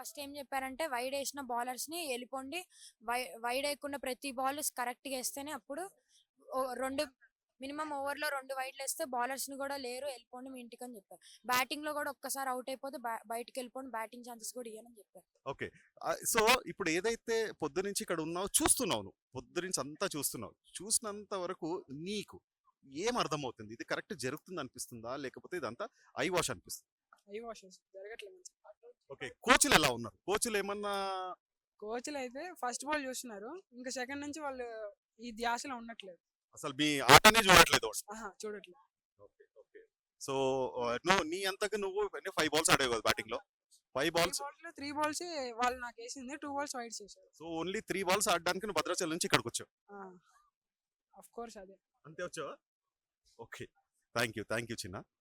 ఫస్ట్ ఏం చెప్పారంటే వైడ్ వేసిన బౌలర్స్ని వెళ్ళిపోండి. వై వైడ్ వేయకుండా ప్రతి బాల్ కరెక్ట్గా వేస్తేనే అప్పుడు రెండు మినిమం ఓవర్లో రెండు వైడ్లు వేస్తే బౌలర్స్ని కూడా లేరు వెళ్ళిపోండి మీ ఇంటికి అని చెప్పారు. బ్యాటింగ్లో కూడా ఒక్కసారి అవుట్ అయిపోతే బయ- బయటికి వెళ్ళిపోండి బ్యాటింగ్ ఛాన్సెస్ కూడా ఇవ్వని చెప్పారు. ఓకే. సో ఇప్పుడు ఏదైతే పొద్దు నుంచి ఇక్కడ ఉన్నావు చూస్తున్నావు నువ్వు పొద్దు నుంచి అంతా చూస్తున్నావు చూసినంత వరకు నీకు ఏం అర్థమవుతుంది? ఇది కరెక్ట్ జరుగుతుంది అనిపిస్తుందా? లేకపోతే ఇదంతా ఐ వాష్ అనిపిస్తుంది? అవి వాషెస్ జరగట్లేదు ఓకే. కోచ్లు ఎలా ఉన్నారు? కోచ్లు ఏమన్నా కోచ్లు అయితే ఫస్ట్ బాల్ చూస్తున్నారు. ఇంకా సెకండ్ నుంచి వాళ్ళు ఈ ధ్యాసలో ఉండట్లేదు. అసలు మీ ఆటనే చూడట్లేదు. ఆహా! చూడట్లేదు. ఓకే. ఓకే. సో నువ్వు నీ అంతకు నువ్వు ఫైవ్ బాల్స్ ఆడేవి కదా బ్యాటింగ్లో ఫైవ్ బాల్స్ బాల్స్లో త్రీ బాల్స్ వాళ్ళు నాకు వేసింది టూ బాల్స్ వైడ్ చేశారు. సో ఓన్లీ త్రీ బాల్స్ ఆడడానికి నువ్వు భద్రాచలం నుంచి ఇక్కడికి వచ్చావు ఆఫ్ కోర్స్ అదే. అంతే వచ్చావా? Okay. Thank you thank you చిన్న.